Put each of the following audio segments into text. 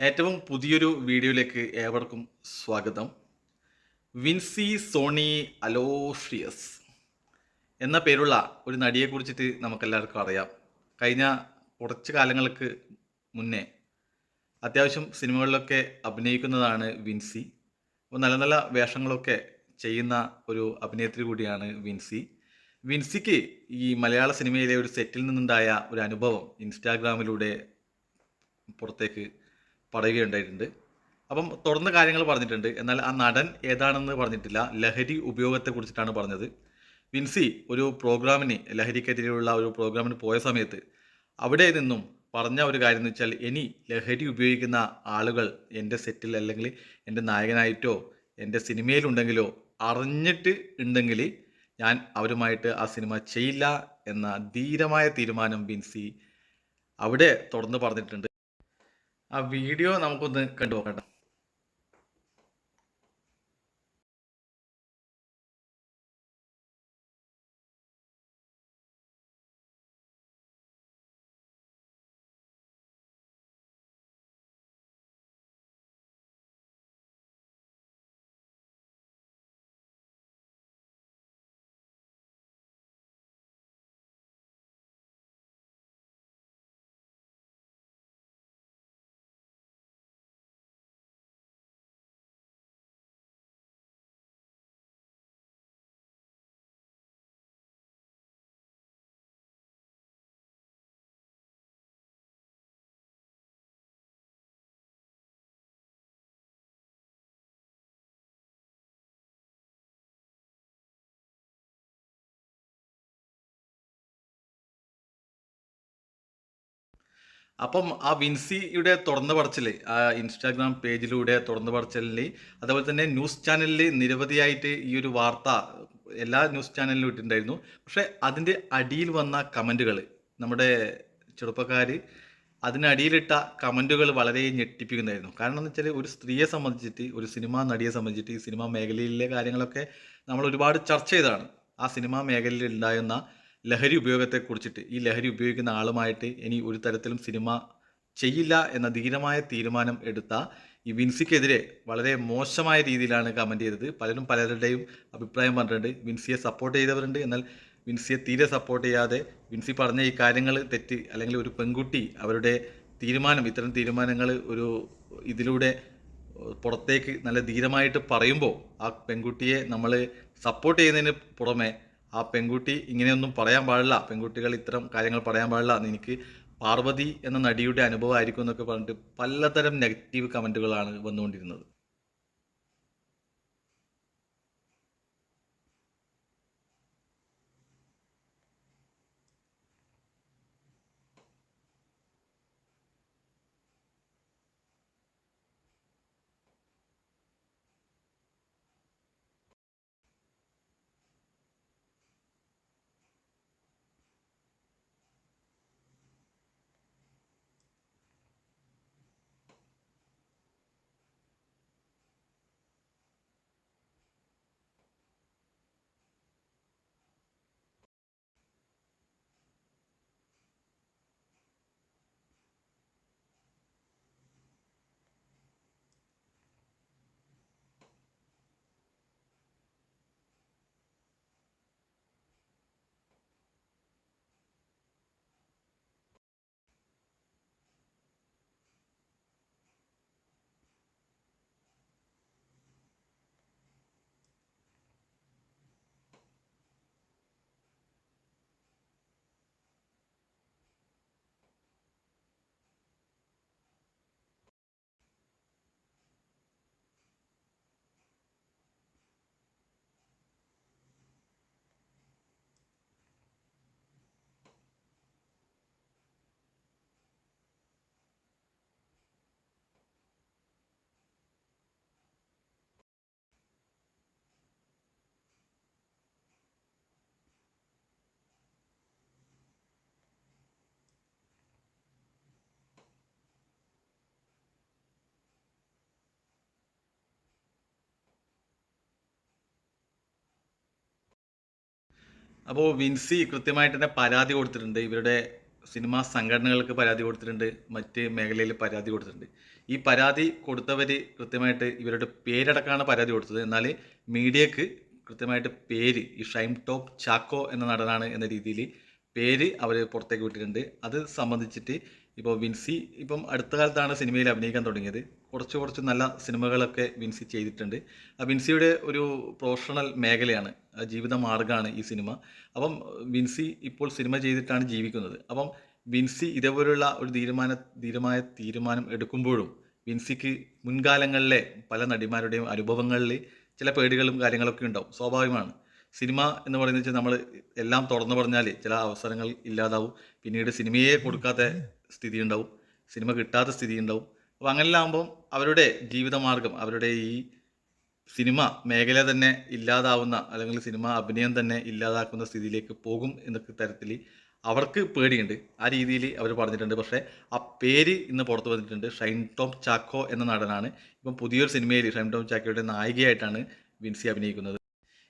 ഏറ്റവും പുതിയൊരു വീഡിയോയിലേക്ക് ഏവർക്കും സ്വാഗതം. വിൻസി സോണി അലോഷിയസ് എന്ന പേരുള്ള ഒരു നടിയെക്കുറിച്ചിട്ട് നമുക്കെല്ലാവർക്കും അറിയാം. കഴിഞ്ഞ കുറച്ച് കാലങ്ങൾക്ക് മുന്നേ അത്യാവശ്യം സിനിമകളിലൊക്കെ അഭിനയിക്കുന്നതാണ് വിൻസി. നല്ല നല്ല വേഷങ്ങളൊക്കെ ചെയ്യുന്ന ഒരു അഭിനേത്രി കൂടിയാണ് വിൻസി. വിൻസിക്ക് ഈ മലയാള സിനിമയിലെ ഒരു സെറ്റിൽ നിന്നുണ്ടായ ഒരു അനുഭവം ഇൻസ്റ്റാഗ്രാമിലൂടെ പുറത്തേക്ക് പറയുകയുണ്ടായിട്ടുണ്ട് അപ്പം തുടർന്ന് കാര്യങ്ങൾ പറഞ്ഞിട്ടുണ്ട്. എന്നാൽ ആ നടൻ ഏതാണെന്ന് പറഞ്ഞിട്ടില്ല. ലഹരി ഉപയോഗത്തെ കുറിച്ചിട്ടാണ് പറഞ്ഞത്. വിൻസി ഒരു പ്രോഗ്രാമിന് ലഹരിക്കെതിരെയുള്ള ഒരു പ്രോഗ്രാമിന് പോയ സമയത്ത് അവിടെ നിന്നും പറഞ്ഞ ഒരു കാര്യം എന്ന് വെച്ചാൽ ഇനി ലഹരി ഉപയോഗിക്കുന്ന ആളുകൾ എന്റെ സെറ്റിൽ അല്ലെങ്കിൽ എന്റെ നായകനായിട്ടോ എന്റെ സിനിമയിലുണ്ടെങ്കിലോ അറിഞ്ഞിട്ട് ഉണ്ടെങ്കിൽ ഞാൻ അവരുമായിട്ട് ആ സിനിമ ചെയ്യില്ല എന്ന ധീരമായ തീരുമാനം വിൻസി അവിടെ തുടർന്ന് പറഞ്ഞിട്ടുണ്ട്. ആ വീഡിയോ നമുക്കൊന്ന് കണ്ടു അപ്പം ആ വിൻസിയുടെ തുറന്നു പറച്ചിൽ ആ ഇൻസ്റ്റാഗ്രാം പേജിലൂടെ തുറന്നു പറച്ചിലിൽ അതുപോലെ തന്നെ ന്യൂസ് ചാനലിൽ നിരവധിയായിട്ട് ഈ ഒരു വാർത്ത എല്ലാ ന്യൂസ് ചാനലിലും ഇട്ടിട്ടുണ്ടായിരുന്നു. പക്ഷേ അതിന്റെ അടിയിൽ വന്ന കമന്റുകൾ നമ്മുടെ ചെറുപ്പക്കാർ അതിനടിയിലിട്ട കമന്റുകൾ വളരെ ഞെട്ടിപ്പിക്കുന്നതായിരുന്നു. കാരണം എന്ന് വെച്ചാൽ ഒരു സ്ത്രീയെ സംബന്ധിച്ചിട്ട് ഒരു സിനിമാ നടിയെ സംബന്ധിച്ചിട്ട് ഈ സിനിമാ മേഖലയിലെ കാര്യങ്ങളൊക്കെ നമ്മൾ ഒരുപാട് ചർച്ച ചെയ്തതാണ്. ആ സിനിമാ മേഖലയിൽ ഉണ്ടാകുന്ന ലഹരി ഉപയോഗത്തെക്കുറിച്ചിട്ട് ഈ ലഹരി ഉപയോഗിക്കുന്ന ആളുമായിട്ട് ഇനി ഒരു തരത്തിലും സിനിമ ചെയ്യില്ല എന്ന ധീരമായ തീരുമാനം എടുത്ത ഈ വിൻസിക്കെതിരെ വളരെ മോശമായ രീതിയിലാണ് കമന്റ് ചെയ്തത്. പലരും പലരുടെയും അഭിപ്രായം പറഞ്ഞിട്ടുണ്ട്. വിൻസിയെ സപ്പോർട്ട് ചെയ്തവരുണ്ട്. എന്നാൽ വിൻസിയെ തീരെ സപ്പോർട്ട് ചെയ്യാതെ വിൻസി പറഞ്ഞ ഈ കാര്യങ്ങൾ തെറ്റ് അല്ലെങ്കിൽ ഒരു പെൺകുട്ടി അവരുടെ തീരുമാനം ഇത്തരം തീരുമാനങ്ങൾ ഒരു ഇതിലൂടെ പുറത്തേക്ക് നല്ല ധീരമായിട്ട് പറയുമ്പോൾ ആ പെൺകുട്ടിയെ നമ്മൾ സപ്പോർട്ട് ചെയ്യുന്നതിന് പുറമെ ആ പെൺകുട്ടി ഇങ്ങനെയൊന്നും പറയാൻ പാടില്ല. പെൺകുട്ടികൾ ഇത്തരം കാര്യങ്ങൾ പറയാൻ പാടില്ല. എനിക്ക് പാർവതി എന്ന നടിയുടെ അനുഭവമായിരിക്കും എന്നൊക്കെ പറഞ്ഞിട്ട് പലതരം നെഗറ്റീവ് കമന്റുകളാണ് വന്നുകൊണ്ടിരുന്നത്. അപ്പോൾ വിൻസി കൃത്യമായിട്ട് തന്നെ പരാതി കൊടുത്തിട്ടുണ്ട്. ഇവരുടെ സിനിമാ സംഘടനകൾക്ക് പരാതി കൊടുത്തിട്ടുണ്ട്. മറ്റ് മേഖലയിൽ പരാതി കൊടുത്തിട്ടുണ്ട്. ഈ പരാതി കൊടുത്തവർ കൃത്യമായിട്ട് ഇവരുടെ പേരടക്കമാണ് പരാതി കൊടുത്തത്. എന്നാൽ മീഡിയക്ക് കൃത്യമായിട്ട് പേര് ഈ ഷൈം ടോപ്പ് ചാക്കോ എന്ന നടനാണ് എന്ന രീതിയിൽ പേര് അവർ പുറത്തേക്ക് വിട്ടിട്ടുണ്ട്. അത് സംബന്ധിച്ചിട്ട് ഇപ്പോൾ വിൻസി ഇപ്പം അടുത്ത കാലത്താണ് സിനിമയിൽ അഭിനയിക്കാൻ തുടങ്ങിയത്. കുറച്ച് കുറച്ച് നല്ല സിനിമകളൊക്കെ വിൻസി ചെയ്തിട്ടുണ്ട്. ആ വിൻസിയുടെ ഒരു പ്രൊഫഷണൽ മേഖലയാണ് ജീവിത മാർഗമാണ് ഈ സിനിമ. അപ്പം വിൻസി ഇപ്പോൾ സിനിമ ചെയ്തിട്ടാണ് ജീവിക്കുന്നത്. അപ്പം വിൻസി ഇതേപോലുള്ള ഒരു തീരുമാന ധീരമായ തീരുമാനം എടുക്കുമ്പോഴും വിൻസിക്ക് മുൻകാലങ്ങളിലെ പല നടിമാരുടെയും അനുഭവങ്ങളിൽ ചില പേടികളും കാര്യങ്ങളൊക്കെ ഉണ്ടാവും. സ്വാഭാവികമാണ്. സിനിമ എന്ന് പറയുന്നത് നമ്മൾ എല്ലാം തുറന്നു പറഞ്ഞാൽ ചില അവസരങ്ങൾ ഇല്ലാതാവും. പിന്നീട് സിനിമയെ കൊടുക്കാത്ത സ്ഥിതി ഉണ്ടാവും സിനിമ കിട്ടാത്ത സ്ഥിതി ഉണ്ടാവും അപ്പോൾ ആകുമ്പോൾ അവരുടെ ജീവിതമാർഗം അവരുടെ ഈ സിനിമ മേഖല തന്നെ ഇല്ലാതാവുന്ന അല്ലെങ്കിൽ സിനിമ അഭിനയം തന്നെ ഇല്ലാതാക്കുന്ന സ്ഥിതിയിലേക്ക് പോകും എന്നൊക്കെ തരത്തിൽ അവർക്ക് പേടിയുണ്ട്. ആ രീതിയിൽ അവർ പറഞ്ഞിട്ടുണ്ട്. പക്ഷേ ആ പേര് ഇന്ന് പുറത്തു വന്നിട്ടുണ്ട്. ഷൈൻ ടോം ചാക്കോ എന്ന നടനാണ്. ഇപ്പം പുതിയൊരു സിനിമയിൽ ഷൈൻ ടോം ചാക്കോയുടെ നായികയായിട്ടാണ് വിൻസി അഭിനയിക്കുന്നത്.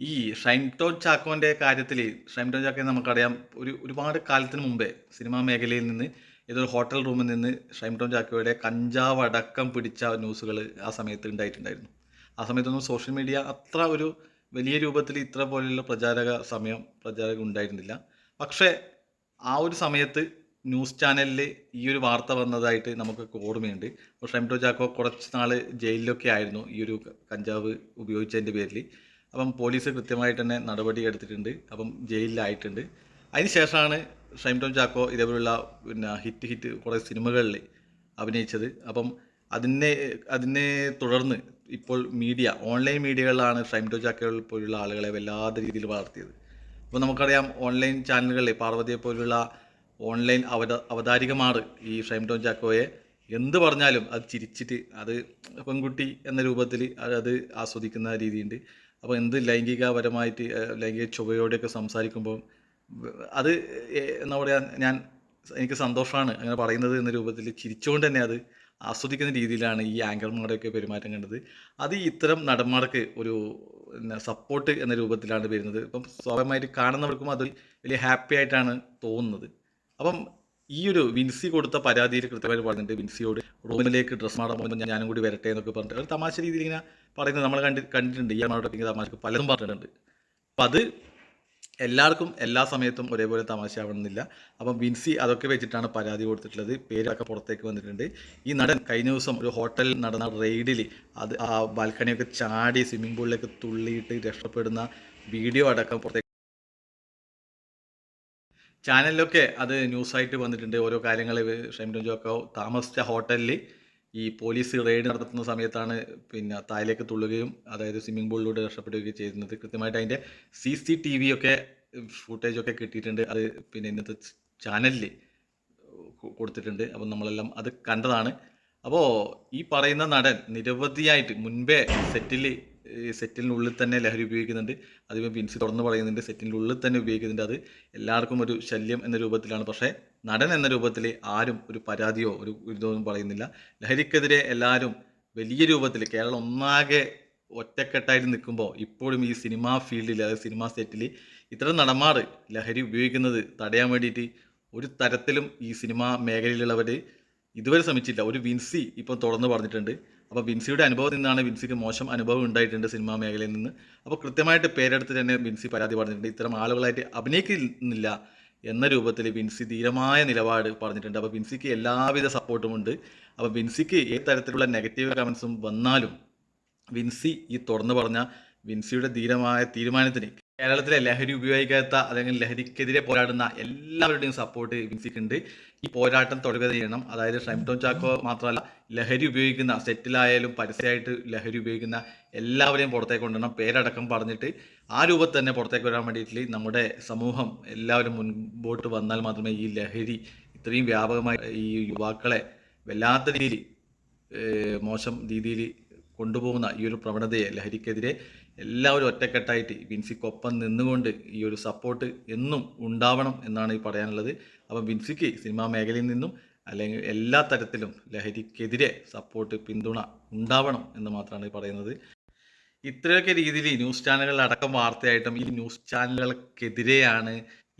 ഈ ഷൈൻ ടോം ചാക്കോന്റെ കാര്യത്തിൽ ഷൈൻ ടോം ചാക്കോയെ നമുക്കറിയാം. ഒരു ഒരുപാട് കാലത്തിന് മുമ്പേ സിനിമാ മേഖലയിൽ നിന്ന് ഏതൊരു ഹോട്ടൽ റൂമിൽ നിന്ന് ഷൈം ടോം ചാക്കോയുടെ കഞ്ചാവ് അടക്കം പിടിച്ച ന്യൂസുകൾ ആ സമയത്ത് ഉണ്ടായിട്ടുണ്ടായിരുന്നു. ആ സമയത്തൊന്നും സോഷ്യൽ മീഡിയ അത്ര ഒരു വലിയ രൂപത്തിൽ ഇത്ര പോലെയുള്ള പ്രചാരക സമയം പ്രചാരകം ഉണ്ടായിരുന്നില്ല. പക്ഷേ ആ ഒരു സമയത്ത് ന്യൂസ് ചാനലിൽ ഈ ഒരു വാർത്ത വന്നതായിട്ട് നമുക്കൊക്കെ ഓർമ്മയുണ്ട്. അപ്പോൾ ഷെംറ്റോ ചാക്കോ കുറച്ച് നാൾ ജയിലിലൊക്കെ ആയിരുന്നു ഈ ഒരു കഞ്ചാവ് ഉപയോഗിച്ചതിന്റെ പേരിൽ അപ്പം പോലീസ് കൃത്യമായിട്ട് തന്നെ നടപടി എടുത്തിട്ടുണ്ട്. അപ്പം ജയിലിലായിട്ടുണ്ട്. അതിന് ശേഷമാണ് ഷൈംടോം ചാക്കോ ഇതേപോലുള്ള പിന്നെ ഹിറ്റ് ഹിറ്റ് കുറേ സിനിമകളിൽ അഭിനയിച്ചത്. അപ്പം അതിനെ അതിനെ തുടർന്ന് ഇപ്പോൾ മീഡിയ ഓൺലൈൻ മീഡിയകളിലാണ് ഷൈം ടോം ചാക്കോ പോലുള്ള ആളുകളെ വല്ലാത്ത രീതിയിൽ വളർത്തിയത്. അപ്പോൾ നമുക്കറിയാം ഓൺലൈൻ ചാനലുകളിൽ പാർവതിയെ പോലുള്ള ഓൺലൈൻ അവത അവതാരികമാർ ഈ ഷൈം ടോം ചാക്കോയെ എന്ത് പറഞ്ഞാലും അത് ചിരിച്ചിട്ട് അത് പെൺകുട്ടി എന്ന രൂപത്തിൽ അത് ആസ്വദിക്കുന്ന രീതിയുണ്ട്. അപ്പോൾ എന്ത് ലൈംഗികപരമായിട്ട് ലൈംഗിക ചൊവ്വയോടെയൊക്കെ സംസാരിക്കുമ്പോൾ അത് എന്താ പറയുക ഞാൻ എനിക്ക് സന്തോഷമാണ് അങ്ങനെ പറയുന്നത് എന്ന രൂപത്തിൽ ചിരിച്ചുകൊണ്ട് തന്നെ അത് ആസ്വദിക്കുന്ന രീതിയിലാണ് ഈ ആങ്കർമാരുടെയൊക്കെ പെരുമാറ്റം കണ്ടത്. അത് ഇത്തരം നടന്മാർക്ക് ഒരു സപ്പോർട്ട് എന്ന രൂപത്തിലാണ് വരുന്നത്. ഇപ്പം സ്വാഭാവികമായിട്ട് കാണുന്നവർക്കും അത് വലിയ ഹാപ്പി ആയിട്ടാണ് തോന്നുന്നത്. അപ്പം ഈ ഒരു വിൻസി കൊടുത്ത പരാതിയിൽ കൃത്യമായിട്ട് പറഞ്ഞിട്ടുണ്ട്. വിൻസിയോട് റൂമിലേക്ക് ഡ്രസ്സ് മാറാൻ പോകുമ്പോൾ ഞാനും കൂടി വരട്ടെ എന്നൊക്കെ പറഞ്ഞിട്ട് ഒരു തമാശ രീതിയിൽ ഇങ്ങനെ പറയുന്നത് നമ്മൾ കണ്ടി കണ്ടിട്ടുണ്ട്. ഈ അമ്മയുടെ തമാശക്ക് പലതും പറഞ്ഞിട്ടുണ്ട്. അപ്പം അത് എല്ലാവർക്കും എല്ലാ സമയത്തും ഒരേപോലെ തമാശ ആവണമെന്നില്ല അപ്പം വിൻസി അതൊക്കെ വെച്ചിട്ടാണ് പരാതി കൊടുത്തിട്ടുള്ളത്. പേരൊക്കെ പുറത്തേക്ക് വന്നിട്ടുണ്ട്. ഈ നടൻ കഴിഞ്ഞ ദിവസം ഒരു ഹോട്ടലിൽ നടന്ന റെയ്ഡിൽ അത് ആ ബാൽക്കണിയൊക്കെ ചാടി സ്വിമ്മിംഗ് പൂളിലേക്ക് തുള്ളിയിട്ട് രക്ഷപ്പെടുന്ന വീഡിയോ അടക്കം പുറത്തേക്ക് ചാനലിലൊക്കെ അത് ന്യൂസായിട്ട് വന്നിട്ടുണ്ട്. ഓരോ കാര്യങ്ങൾ ഷൈമിൻ ജോക്കോ താമസിച്ച ഹോട്ടലിൽ ഈ പോലീസ് റെയ്ഡ് നടത്തുന്ന സമയത്താണ് പിന്നെ താഴേക്ക് തുള്ളുകയും അതായത് സ്വിമ്മിംഗ് പൂളിലൂടെ രക്ഷപ്പെടുകയും ചെയ്യുന്നത്. കൃത്യമായിട്ട് അതിന്റെ സി സി ടി വി ഒക്കെ ഫുട്ടേജൊക്കെ കിട്ടിയിട്ടുണ്ട്. അത് പിന്നെ ഇന്നത്തെ ചാനലിൽ കൊടുത്തിട്ടുണ്ട്. അപ്പം നമ്മളെല്ലാം അത് കണ്ടതാണ്. അപ്പോൾ ഈ പറയുന്ന നടൻ നിരവധിയായിട്ട് മുൻപേ സെറ്റിൽ സെറ്റിനുള്ളിൽ തന്നെ ലഹരി ഉപയോഗിക്കുന്നുണ്ട്. അതിപ്പോൾ ബിൻസി തുറന്ന് പറയുന്നുണ്ട് സെറ്റിന്റെ ഉള്ളിൽ തന്നെ ഉപയോഗിക്കുന്നുണ്ട്. അത് എല്ലാവർക്കും ഒരു ശല്യം എന്ന രൂപത്തിലാണ്. പക്ഷേ നടൻ എന്ന രൂപത്തിൽ ആരും ഒരു പരാതിയോ ഒരു ഇതൊന്നും പറയുന്നില്ല. ലഹരിക്കെതിരെ എല്ലാവരും വലിയ രൂപത്തിൽ കേരളം ഒന്നാകെ ഒറ്റക്കെട്ടായിട്ട് നിൽക്കുമ്പോൾ ഇപ്പോഴും ഈ സിനിമാ ഫീൽഡിൽ അതായത് സിനിമാ സെറ്റിൽ ഇത്തരം നടന്മാർ ലഹരി ഉപയോഗിക്കുന്നത് തടയാൻ വേണ്ടിയിട്ട് ഒരു തരത്തിലും ഈ സിനിമാ മേഖലയിലുള്ളവർ ഇതുവരെ ശ്രമിച്ചില്ല. ഒരു വിൻസി ഇപ്പോൾ തുറന്ന് പറഞ്ഞിട്ടുണ്ട്. അപ്പോൾ വിൻസിയുടെ അനുഭവത്തിൽ നിന്നാണ് വിൻസിക്ക് മോശം അനുഭവം ഉണ്ടായിട്ടുണ്ട് സിനിമാ മേഖലയിൽ നിന്ന്. അപ്പോൾ കൃത്യമായിട്ട് പേരെടുത്ത് തന്നെ വിൻസി പരാതി പറഞ്ഞിട്ടുണ്ട്. ഇത്തരം ആളുകളായിട്ട് അഭിനയിക്കുന്നില്ല. എന്ന രൂപത്തിൽ വിൻസി ധീരമായ നിലപാട് പറഞ്ഞിട്ടുണ്ട്. അപ്പോൾ വിൻസിക്ക് എല്ലാവിധ സപ്പോർട്ടും ഉണ്ട്. അപ്പോൾ വിൻസിക്ക് ഏത് തരത്തിലുള്ള നെഗറ്റീവ് കമൻസും വന്നാലും വിൻസി ഈ തുറന്നു പറഞ്ഞ വിൻസിയുടെ ധീരമായ തീരുമാനത്തിന് കേരളത്തിലെ ലഹരി ഉപയോഗിക്കാത്ത അല്ലെങ്കിൽ ലഹരിക്കെതിരെ പോരാടുന്ന എല്ലാവരുടെയും സപ്പോർട്ട് വിൻസിക്കുണ്ട്. ഈ പോരാട്ടം തുടരുക ചെയ്യണം. അതായത് ഷൈംടോൺ ചാക്കോ മാത്രമല്ല ലഹരി ഉപയോഗിക്കുന്ന സെറ്റിലായാലും പരസ്യമായിട്ട് ലഹരി ഉപയോഗിക്കുന്ന എല്ലാവരെയും പുറത്തേക്ക് കൊണ്ടുവരണം. പേരടക്കം പറഞ്ഞിട്ട് ആ രൂപത്തിൽ തന്നെ പുറത്തേക്ക് വരാൻ വേണ്ടിയിട്ട് നമ്മുടെ സമൂഹം എല്ലാവരും മുൻപോട്ട് വന്നാൽ മാത്രമേ ഈ ലഹരി ഇത്രയും വ്യാപകമായി ഈ യുവാക്കളെ വല്ലാത്ത രീതിയിൽ മോശം രീതിയിൽ കൊണ്ടുപോകുന്ന ഈ ഒരു പ്രവണതയെ ലഹരിക്കെതിരെ എല്ലാവരും ഒറ്റക്കെട്ടായിട്ട് വിൻസിക്കൊപ്പം നിന്നുകൊണ്ട് ഈ ഒരു സപ്പോർട്ട് എന്നും ഉണ്ടാവണം എന്നാണ് ഈ പറയാനുള്ളത്. അപ്പം വിൻസിക്ക് സിനിമാ മേഖലയിൽ നിന്നും അല്ലെങ്കിൽ എല്ലാ തരത്തിലും ലഹരിക്കെതിരെ സപ്പോർട്ട് പിന്തുണ ഉണ്ടാവണം എന്ന് മാത്രമാണ് പറയുന്നത്. ഇത്രയൊക്കെ രീതിയിൽ ന്യൂസ് ചാനലുകൾ അടക്കം വാർത്തയായിട്ടും ഈ ന്യൂസ് ചാനലുകൾക്കെതിരെയാണ്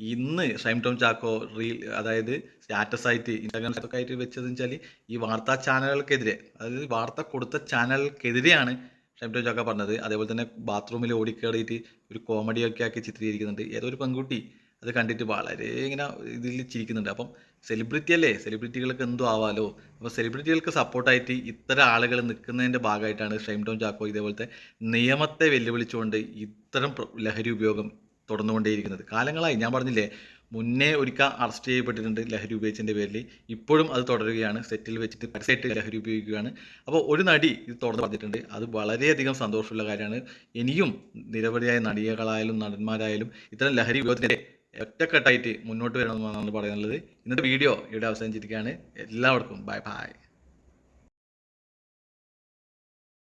ഇന്ന് ഷൈം ടോം ചാക്കോ റീൽ അതായത് സ്റ്റാറ്റസ് ആയിട്ട് ഇൻസ്റ്റാഗ്രാം ഒക്കെ ആയിട്ട് വെച്ചതെന്ന് വെച്ചാൽ ഈ വാർത്താ ചാനലുകൾക്കെതിരെ അതായത് വാർത്ത കൊടുത്ത ചാനലുകൾക്കെതിരെയാണ് ഷൈം ചാക്ക പറഞ്ഞത്. അതേപോലെ തന്നെ ബാത്റൂമിൽ ഓടിക്കേറിയിട്ട് ഒരു കോമഡിയൊക്കെ ആക്കി ചിത്രീകരിക്കുന്നുണ്ട്. ഏതോ ഒരു പെൺകുട്ടി അത് കണ്ടിട്ട് വളരെ ഇങ്ങനെ ഇതിൽ ചിരിക്കുന്നുണ്ട്. അപ്പം സെലിബ്രിറ്റി അല്ലേ? സെലിബ്രിറ്റികൾക്ക് എന്തോ ആവാലോ? അപ്പോൾ സെലിബ്രിറ്റികൾക്ക് സപ്പോർട്ടായിട്ട് ഇത്തരം ആളുകൾ നിൽക്കുന്നതിന്റെ ഭാഗമായിട്ടാണ് ഷൈം ടോം ചാക്കോ ഇതേപോലത്തെ നിയമത്തെ വെല്ലുവിളിച്ചുകൊണ്ട് ഇത്തരം ലഹരി ഉപയോഗം തുടർന്നുകൊണ്ടേയിരിക്കുന്നത്. കാലങ്ങളായി. ഞാൻ പറഞ്ഞില്ലേ മുന്നേ ഒരിക്കൽ അറസ്റ്റ് ചെയ്യപ്പെട്ടിട്ടുണ്ട് ലഹരി ഉപയോഗിച്ചതിന്റെ പേരിൽ ഇപ്പോഴും അത് തുടരുകയാണ്. സെറ്റിൽ വെച്ചിട്ട് പരസ്യമായിട്ട് ലഹരി ഉപയോഗിക്കുകയാണ്. അപ്പോൾ ഒരു നടി ഇത് തുറന്ന് പറഞ്ഞിട്ടുണ്ട്. അത് വളരെയധികം സന്തോഷമുള്ള കാര്യമാണ്. ഇനിയും നിരവധിയായ നടികളായാലും നടന്മാരായാലും ഇത്തരം ലഹരി ഉപയോഗത്തിന്റെ ഒറ്റക്കെട്ടായിട്ട് മുന്നോട്ട് വരണമെന്നാണ് പറയുന്നത്. ഇന്നത്തെ വീഡിയോ ഇവിടെ അവസാനിച്ചിരിക്കുകയാണ്. എല്ലാവർക്കും ബൈ ബൈ.